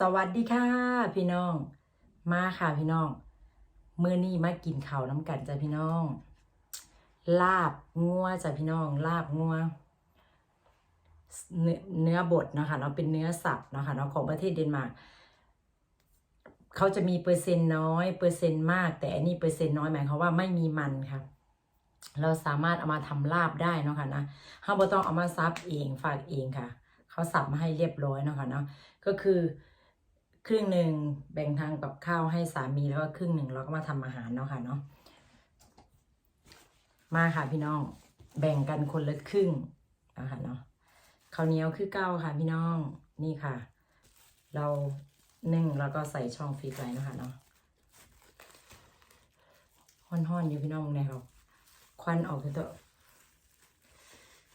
สวัสดีค่ะ พี่น้อง มาค่ะพี่น้องมื้อนี้มากินข้าวน้ำกันจ้ะพี่น้อง ลาบงัวจ้ะพี่น้อง ลาบงัว เนื้อบดนะคะเนาะเป็นเนื้อสับนะคะเนาะของประเทศเดนมาร์กเขาจะมีเปอร์เซ็นต์น้อยเปอร์เซ็นต์มาก แต่อันนี้เปอร์เซ็นต์น้อยหมายความว่าไม่มีมันค่ะเราสามารถเอามาทำลาบได้นะคะนะเราบ่ต้องเอามาซับเองฝากเองค่ะ เขาสับมาให้เรียบร้อยนะคะเนาะก็คือ ครึ่งหนึ่งแบ่งทางกับข้าวให้สามีแล้วก็ครึ่งหนึ่งเราก็มาทำอาหารเนาะค่ะเนาะมาค่ะพี่น้อง แบ่งกันคนละครึ่งนะคะเนาะข้าวเหนียวคือเก้าค่ะพี่น้องนี่ค่ะ เรานึ่งแล้วก็ใส่ช่องฟรีไว้นะคะเนาะห้อนๆอยู่พี่น้องในเขาควันออกเถอะ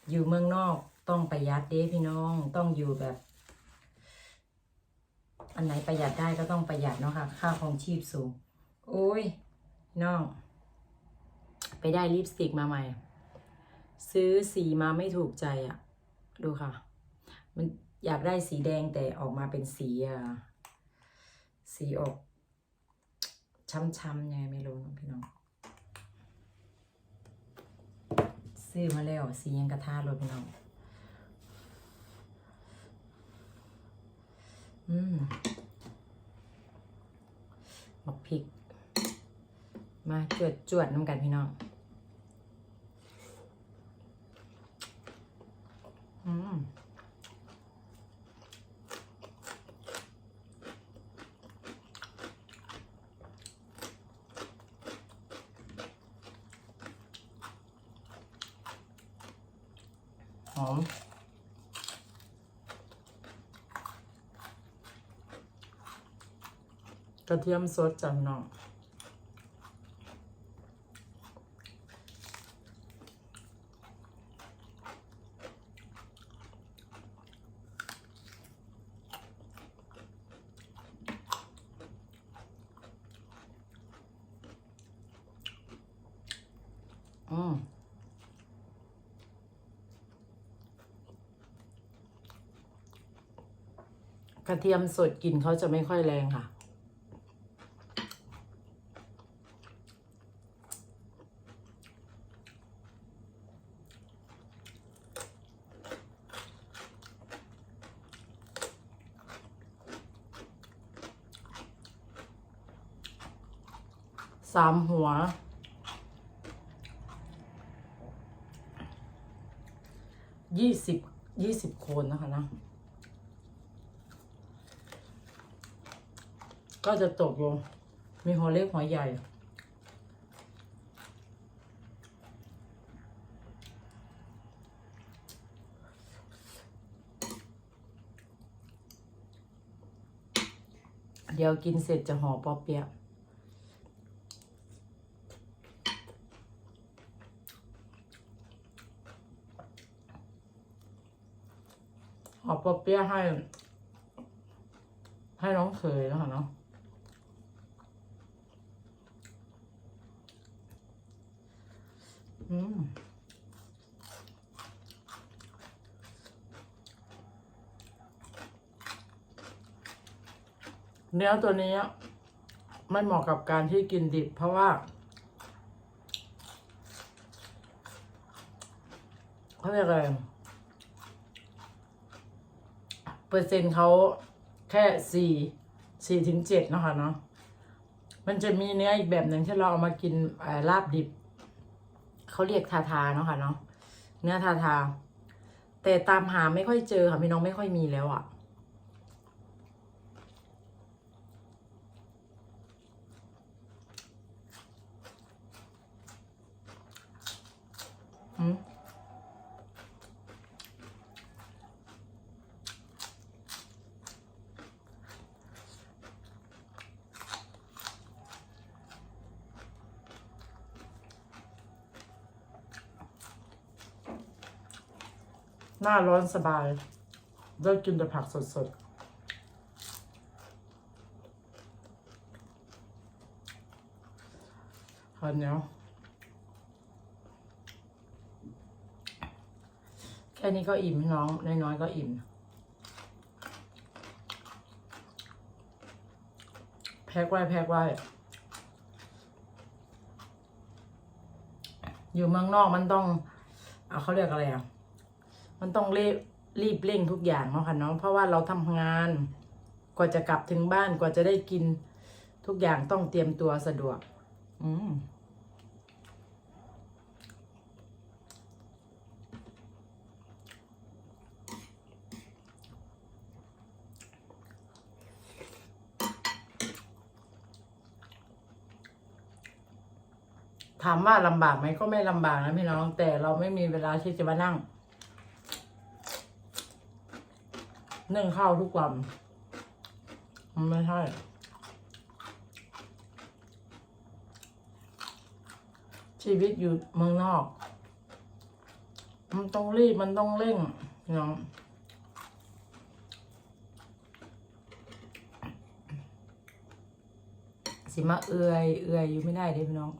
อยู่เมืองนอกต้องประหยัดเด้พี่น้องต้องอยู่แบบ อันไหนประหยัดได้ก็ต้องประหยัดเนาะค่ะ ค่าครองชีพสูง โอ้ยน้อง ไปได้ลิปสติกมาใหม่ ซื้อสีมาไม่ถูกใจอะ่ะ ดูค่ะ มันอยากได้สีแดงแต่ออกมาเป็นสีอะสีออกช้ำๆยังไงไม่รู้นะพี่น้องซื้อมาแล้วสียังกระทารถพี่น้อง อืมบักพริก มาจวดจวดน้ำกันพี่น้องอืมหอม ระเทียมสดจ้ะพี่น้องอืมกระเทียมสดกลิ่นเขาจะไม่ค่อยแรงค่ะ สามหัว ยี่สิบ ยี่สิบโคนนะคะนะ ก็จะตกลง มีหัวเล็กหัวใหญ่เดี๋ยวกินเสร็จจะห่อปอเปียะ ห่อปอเปียะให้ ให้น้องเคยแล้วค่ะเนาะอืมเนื้อตัวนี้ไม่เหมาะกับการที่กินดิบ เพราะว่า เขาเรียกอะไร เปอร์เซ็นต์เขาแค่สี่สี่ถึงเจ็ดนะคะเนาะมันจะมีเนื้ออีกแบบหนึ่งที่เราเอามากินลาบดิบ เขาเรียกทาทาเนาะค่ะเนาะเนื้อทาทา แต่ตามหาไม่ค่อยเจอค่ะพี่น้องไม่ค่อยมีแล้วอะ่ะ หน้าร้อนสบาย ได้กินแต่ผักสดๆข้าวเหนียวแค่นี้ก็อิ่มพี่น้อง น้อยๆก็อิ่ม แพกไว้แพกไว้อยู่เมืองนอกมันต้อง เอาเขาเรียกอะไรอะ มันต้องเรีบรีบเร่งทุกอย่างเนาะค่ะเนาะเพราะว่าเราทำงาน กว่าจะกลับถึงบ้านกว่าจะได้กิน ทุกอย่างต้องเตรียมตัวสะดวก อืมถามว่าลำบากไหมก็ไม่ลำบากนะพี่น้อง แต่เราไม่มีเวลาที่จะมานั่ง นึ่งข้าวทุกวันมันไม่ใช่ชีวิตอยู่เมืองนอก มันต้องรีบ มันต้องเร่งน้องสิมาเอื่อยเอื่อยอยู่ไม่ได้เด้พี่น้อง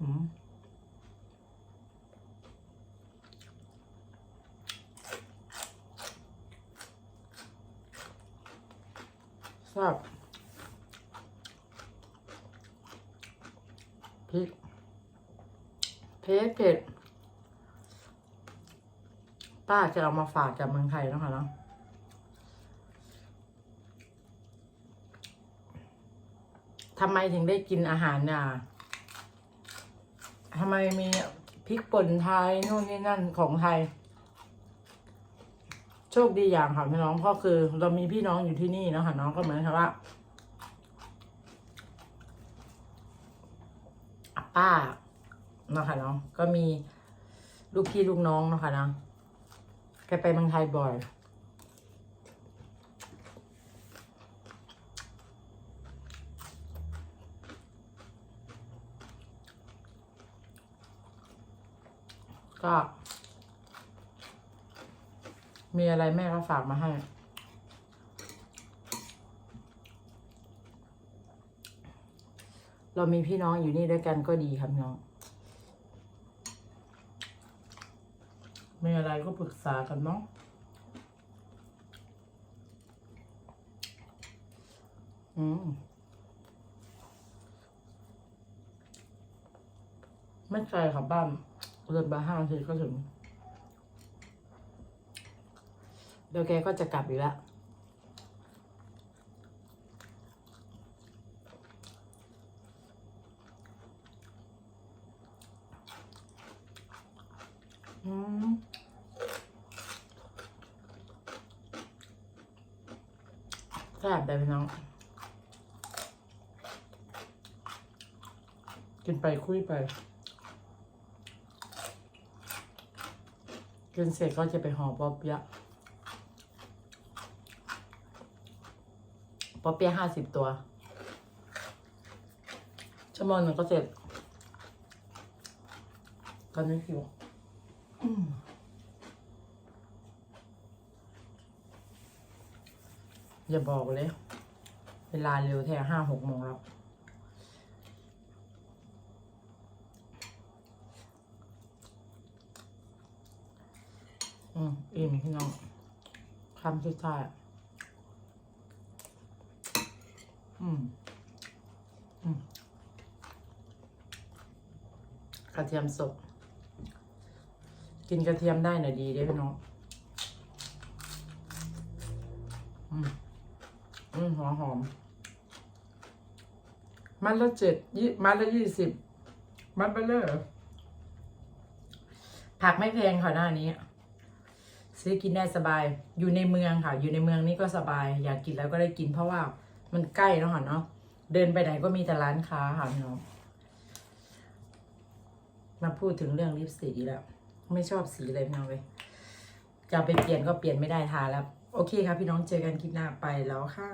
อืม แซ่บพริกเผ็ดเผ็ดป้าจะเอามาฝากจากเมืองไทยนะคะเนาะทำไมถึงได้กินอาหารน่ะทำไมมีพริกป่นไทยนู่นนี่นั่นของไทย โชคดีอย่างค่ะพี่น้องเพราะคือ เรามีพี่น้องอยู่ที่นี่เนาะค่ะน้องก็เหมือนกับว่าป้าเนาะค่ะน้องก็มีลูกพี่ลูกน้องเนาะค่ะนะแกไปเมืองไทยบ่อยก็ มีอะไรแม่ก็ฝากมาให้ เรามีพี่น้องอยู่นี่ด้วยกันก็ดีครับน้อง มีอะไรก็ปรึกษากันเนาะอืมไม่ไกลครับบ้านเดินมาห้านาทีก็ถึง เดี๋ยวแกก็จะกลับอีกแล้วอืมแซ่บได้พี่น้อง กินไปคุยไป กินเสร็จก็จะไปห่อปอเปี๊ยะ ปอเปี๊ยะห้าสิบตัว ชั่วโมงหนึ่งก็เสร็จตอนนี้หิวอืมอย่าบอกเลย เวลาเร็วแท้ห้าหกโมงแล้วอืมอิ่มพี่น้องคำสุดท้าย อืมอืมกระเทียมสดกินกระเทียมได้หน่อยดีเด้อพี่น้องอืมอืมหัวหอมมัดละเจ็ดยี่มัดละยี่สิบมัดไปเลยผักไม่แพงค่ะหน้านี้ ซื้อกินได้สบาย อยู่ในเมืองค่ะ อยู่ในเมืองนี่ก็สบาย อยากกินแล้วก็ได้กินเพราะว่า มันใกล้แล้วค่ะเนาะเดินไปไหนก็มีแต่ร้านค้าค่ะเน้องมาพูดถึงเรื่องลิปสติกอีกแล้ว ไม่ชอบสีเลยพี่น้องเลยจะไปเปลี่ยนก็เปลี่ยนไม่ได้ทาแล้ว โอเคครับพี่น้องเจอกันคลิปหน้าไปแล้วค่ะ